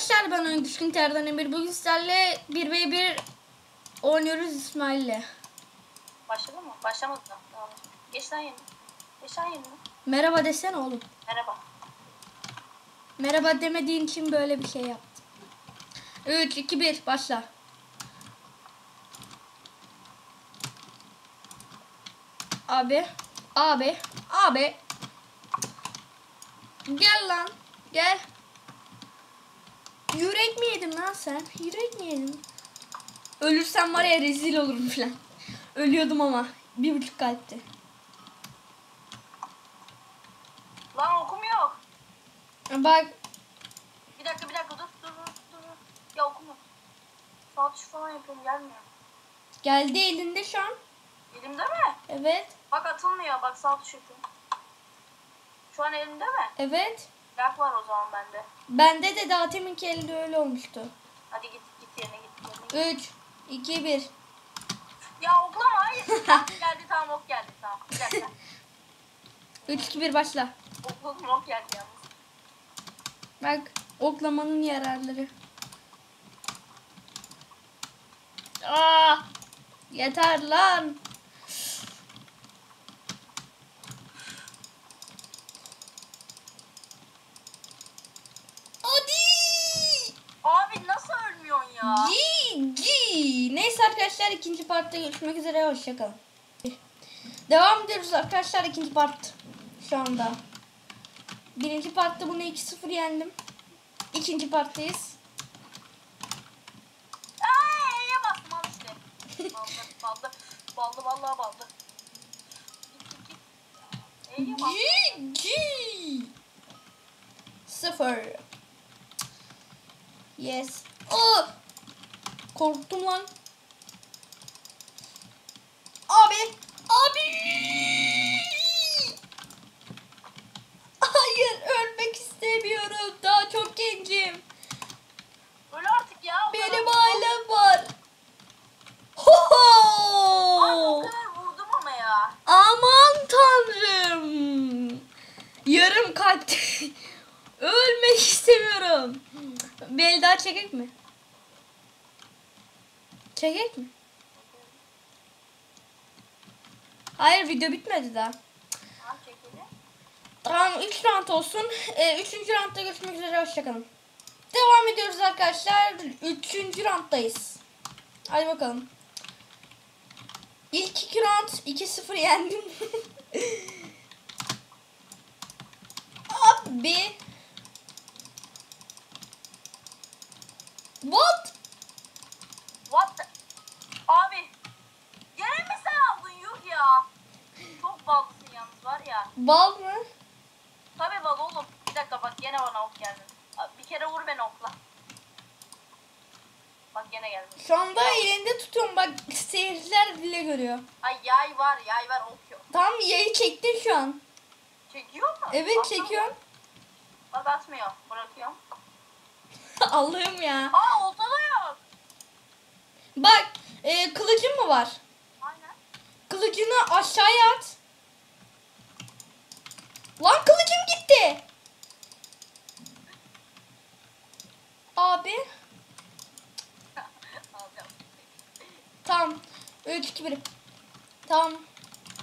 arkadaşlar ben Oyun Düşkün Terdan Emir. Bugün sizlerle 1v1 oynuyoruz İsmail'le. Başladı mı? Başlamadı. Tamam. Geç lan yerine. Geç lan yerine. Merhaba desene oğlum. Merhaba. Merhaba demediğin için böyle bir şey yaptım. 3, 2, 1 başla. Abi, abi, abi. Gel lan, gel. Yürek mi yedin lan sen? Yürek mi yedin? Ölürsem var ya rezil olurum falan. Ölüyordum ama. Bir buçuk kalpti. Lan okum yok. Bak Bir dakika bir dakika dur dur dur. Ya okum yok. Sağ falan yapıyorum gelmiyor. geldi elinde şu an. Elimde mi? Evet, Bak atılmıyor. Bak sağ tuş yapıyorum. Şu an elimde mi? evet. Yak var o zaman bende. Bende de daha teminki elde öyle olmuştu. Hadi git git yerine git yerine git. 3, 2, 1. Ya oklama hayır. geldi tamam ok geldi tamam. Bir dakika. 3, 2, 1 başla. Okladım ok geldi yalnız. Bak oklamanın yararları. Aa! Yeter lan. Hadi! Abi nasıl ölmüyorsun ya? GG. Neyse arkadaşlar ikinci partta görüşmek üzere. Hoşçakalın. Devam ediyoruz arkadaşlar ikinci part. Şu anda. Birinci partta bunu 2-0 yendim. İkinci parttayız. Ay, E'ye bastım al işte. Baldı, baldı. Baldı vallahi baldı. E'ye bastım. GG. Sıfır. Yes. Oh! Korktum lan. Abi. Abi. Hayır ölmek istemiyorum. Daha çok gencim. Öl artık ya. Benim ailem var. Ho Abi o ho. kadar vurdum ama ya. Aman tanrım. Yarım kalp. Ölmek istemiyorum. Bir el daha çekek mi? Çekek mi? Hayır video bitmedi daha. Tamam çekili. Tamam 3 round olsun. 3. roundda görüşmek üzere hoşçakalın. Devam ediyoruz arkadaşlar. 3. rounddayız. Hadi bakalım. İlk 2 round 2-0 yendim. Abi. What ya. Bal mı? Tabii bal oğlum. Bir dakika bak gene bana ok geldi. Bir kere vur beni okla. Bak gene geldi. Şu anda elinde tutuyorum bak seyirciler bile görüyor. Ay yay var yay var ok yok. Tam yayı çektin şu an. Çekiyor mu? Evet Atma. çekiyorum. Bak atmıyor. Bırakıyorum. Allah'ım ya. Aa olta da yok. Bak e, kılıcın mı var? Aynen. Kılıcını aşağıya at. Lan kılıcım gitti. Abi. Tamam. 3 2 1. Tamam.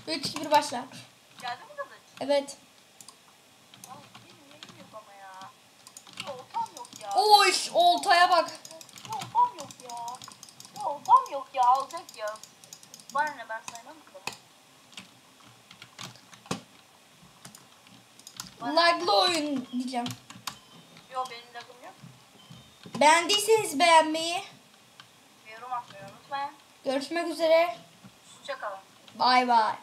3 2 1 başla. Geldi mi kılıç? Evet. Oy oltaya bak. Ya oltam yok ya. Ya oltam yok ya alacak ya. Bana ne ben saymam ki Laglı oyun diyeceğim. Yo benim lagım yok. Beğendiyseniz beğenmeyi. Yorum atmayı unutmayın. Görüşmek üzere. Hoşçakalın. Bay bay.